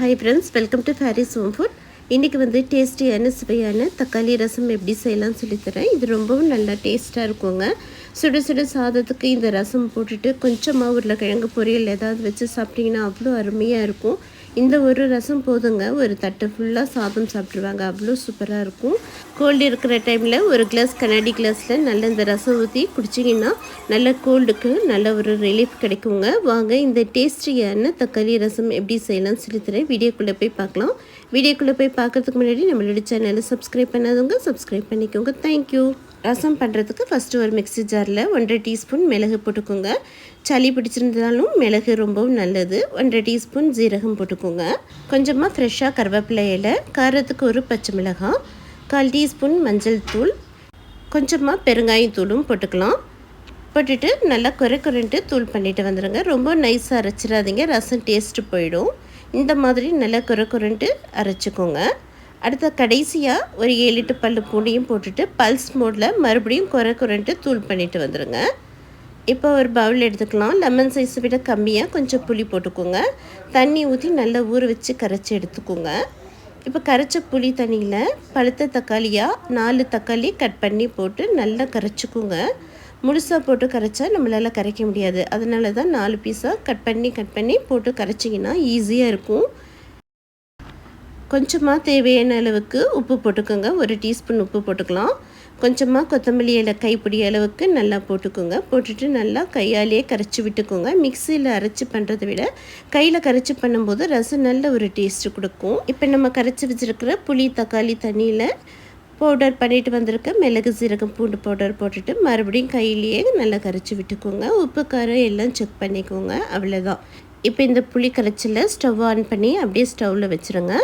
Hi friends welcome to Faris home food இன்றைக்கி வந்து டேஸ்டியான சுவையான தக்காளி ரசம் எப்படி செய்யலாம்னு சொல்லித்தரேன் இது ரொம்பவும் நல்லா டேஸ்ட்டாக இருக்குங்க. சுட சுட சாதத்துக்கு இந்த ரசம் போட்டுட்டு கொஞ்சமாக உருளைக்கிழங்கு பொரியல் ஏதாவது வச்சு சாப்பிட்டிங்கன்னா அவ்வளோ அருமையாக இருக்கும். இந்த ஒரு ரசம் போதுங்க. ஒரு தட்டு ஃபுல்லாக சாதம் சாப்பிட்ருவாங்க அவ்வளோ சூப்பராக இருக்கும். கோல்டு இருக்கிற டைமில் ஒரு கிளாஸ் கண்ணாடி கிளாஸில் நல்ல இந்த ரசம் ஊற்றி குடிச்சிங்கன்னா நல்ல கோல்டுக்கு நல்ல ஒரு ரிலீஃப் கிடைக்குங்க. வாங்க இந்த டேஸ்டியான தக்காளி ரசம் எப்படி செய்யலாம்னு சொல்லித்தரேன் வீடியோக்குள்ளே போய் பார்க்கலாம். வீடியோக்குள்ளே போய் பார்க்கறதுக்கு முன்னாடி நம்மளோட சேனலை சப்ஸ்கிரைப் பண்ணாதவங்க சப்ஸ்கிரைப் பண்ணிக்கோங்க. தேங்க்யூ ரசம் பண்ணுறதுக்கு ஃபஸ்ட்டு ஒரு மிக்ஸி ஜாரில் ஒன்றரை டீஸ்பூன் மிளகு போட்டுக்கோங்க. சளி பிடிச்சிருந்தாலும் மிளகு ரொம்பவும் நல்லது. ஒன்றரை டீஸ்பூன் ஜீரகம் போட்டுக்கோங்க. கொஞ்சமாக ஃப்ரெஷ்ஷாக கருவேப்பிலை இலை காரத்துக்கு ஒரு பச்சை மிளகாய் கால் டீஸ்பூன் மஞ்சள் தூள் கொஞ்சமாக பெருங்காயத்தூளும் போட்டுக்கலாம். போட்டுட்டு நல்லா குறை குறைன்ட்டு தூள் பண்ணிட்டு வந்துடுங்க ரொம்ப நைஸாக அரைச்சிடாதீங்க. ரசம் டேஸ்ட்டு போயிடும். இந்த மாதிரி நல்லா குறை குறைன்ட்டு அரைச்சிக்கோங்க. அடுத்த கடைசியாக ஒரு ஏழு எட்டு பல்லு பூண்டையும் போட்டுட்டு பல்ஸ் மோடில் மறுபடியும் குறை குறைன்ட்டு தூள் பண்ணிட்டு வந்துடுங்க இப்போ ஒரு பவுல் எடுத்துக்கலாம். லெமன் சைஸை விட கம்மியாக கொஞ்சம் புளி போட்டுக்கோங்க. தண்ணி ஊற்றி நல்லா ஊற வச்சு கரைச்சி எடுத்துக்கோங்க. இப்போ கரைச்ச புளி தண்ணியில் பழுத்த தக்காளியாக நாலு தக்காளி கட் பண்ணி போட்டு நல்லா கரைச்சிக்கோங்க. முழுசாக போட்டு கரைச்சா நம்மளால் கரைக்க முடியாது. அதனால தான் நாலு பீஸாக கட் பண்ணி கட் பண்ணி போட்டு கரைச்சிங்கன்னா ஈஸியாக இருக்கும். கொஞ்சமாக தேவையான அளவுக்கு உப்பு போட்டுக்கோங்க. ஒரு டீஸ்பூன் உப்பு போட்டுக்கலாம். கொஞ்சமாக கொத்தமல்லி இலை கைப்பிடி அளவுக்கு நல்லா போட்டுக்கோங்க. போட்டுட்டு நல்லா கையாலேயே கரைச்சி விட்டுக்கோங்க. மிக்சியில் அரைச்சி பண்ணுறதை விட கையில் கரைச்சி பண்ணும்போது ரசம் நல்ல ஒரு டேஸ்ட்டு கொடுக்கும். இப்போ நம்ம கரைச்சி வச்சுருக்கிற புளி தக்காளி தண்ணியில் பவுடர் பண்ணிட்டு வந்திருக்க மிளகு சீரகம் பூண்டு பவுடர் போட்டுட்டு மறுபடியும் கையிலேயே நல்லா கரைச்சி விட்டுக்கோங்க. உப்பு காரம் எல்லாம் செக் பண்ணிக்கோங்க. அவ்வளோதான் இப்போ இந்த புளி கரைச்சலை ஸ்டவ் ஆன் பண்ணி அப்படியே ஸ்டவ்வில் வச்சுருங்க.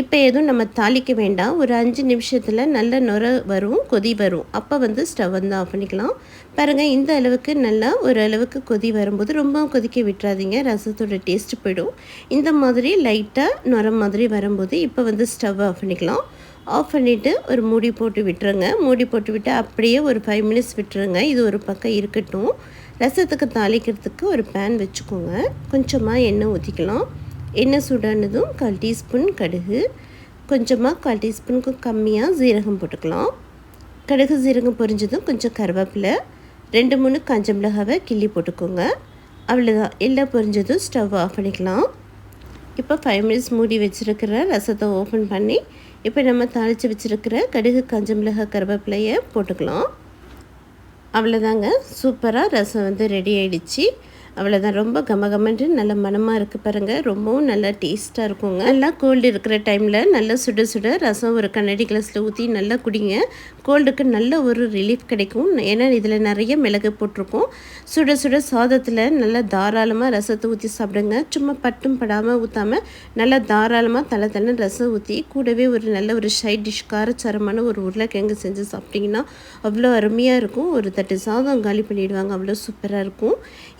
இப்போ எதுவும் நம்ம தாளிக்க வேண்டாம். ஒரு அஞ்சு நிமிஷத்தில் நல்ல நுர வரும் கொதி வரும். அப்போ வந்து ஸ்டவ் வந்து ஆஃப் பண்ணிக்கலாம். பாருங்கள் இந்த அளவுக்கு நல்லா ஒரு அளவுக்கு கொதி வரும்போது ரொம்ப கொதிக்க விட்டுறாதீங்க. ரசத்தோட டேஸ்ட் போயிடும். இந்த மாதிரி லைட்டாக நுர மாதிரி வரும்போது இப்போ வந்து ஸ்டவ் ஆஃப் பண்ணிக்கலாம். ஆஃப் பண்ணிவிட்டு ஒரு மூடி போட்டு விட்டுருங்க. மூடி போட்டு விட்டு அப்படியே ஒரு ஃபைவ் மினிட்ஸ் விட்டுருங்க. இது ஒரு பக்கம் இருக்கட்டும். ரசத்துக்கு தாளிக்கிறதுக்கு ஒரு பேன் வச்சுக்கோங்க. கொஞ்சமாக எண்ணெய் ஊற்றிக்கலாம் எண்ணெய் சூடானதும் கால் டீஸ்பூன் கடுகு. கொஞ்சமாக கால் டீஸ்பூனுக்கு கம்மியாக ஜீரகம் போட்டுக்கலாம். கடுகு ஜீரகம் பொரிஞ்சதும் கொஞ்சம் கருவேப்பிலை. ரெண்டு மூணு காஞ்ச மிளகாவை கிள்ளி போட்டுக்கோங்க. அவ்வளோதான் எல்லாம் பொரிஞ்சதும் ஸ்டவ் ஆஃப் பண்ணிக்கலாம். இப்போ ஃபைவ் மினிட்ஸ் மூடி வச்சுருக்கிற ரசத்தை ஓப்பன் பண்ணி இப்போ நம்ம தாளித்து வச்சுருக்கிற கடுகு காஞ்ச மிளகாய் கருவேப்பிலையை போட்டுக்கலாம். அவ்வளோதாங்க சூப்பராக ரசம் வந்து ரெடி ஆகிடுச்சு அவ்வளோதான் ரொம்ப கமகமன்று நல்ல மனமாக இருக்குது பாருங்கள் ரொம்பவும் நல்லா டேஸ்ட்டாக இருக்குங்க. நல்லா கோல்டு இருக்கிற டைமில் நல்லா சுட சுட ரசம் ஒரு கண்ணாடி கிளாஸில் ஊற்றி நல்லா குடிங்க. கோல்டுக்கு நல்ல ஒரு ரிலீஃப் கிடைக்கும். ஏன்னா இதில் நிறைய மிளகு போட்டிருக்கோம். சுட சுட சாதத்தில் நல்லா தாராளமாக ரசத்தை ஊற்றி சாப்பிடுங்க. சும்மா பட்டும் படாமல் ஊற்றாமல் நல்லா தாராளமாக தலை தலை ரசம் ஊற்றி கூடவே ஒரு நல்ல ஒரு சைட் டிஷ் காரச்சாரமான ஒரு உருளைக்கிழங்கு செஞ்சு சாப்பிட்டிங்கன்னா அவ்வளோ அருமையாக இருக்கும். ஒரு தட்டு சாதம் காலி பண்ணிவிடுவாங்க அவ்வளோ சூப்பராக இருக்கும்.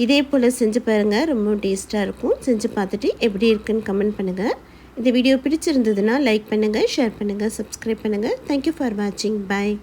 இதே போல் செஞ்சு பாருங்கள் ரொம்ப டேஸ்ட்டாக இருக்கும். செஞ்சு பார்த்துட்டு எப்படி இருக்குன்னு கமெண்ட் பண்ணுங்கள் இந்த வீடியோ பிடிச்சிருந்ததுன்னா லைக் பண்ணுங்கள் ஷேர் பண்ணுங்கள் சப்ஸ்கிரைப் பண்ணுங்கள் தேங்க்யூ ஃபார் வாட்சிங் பாய்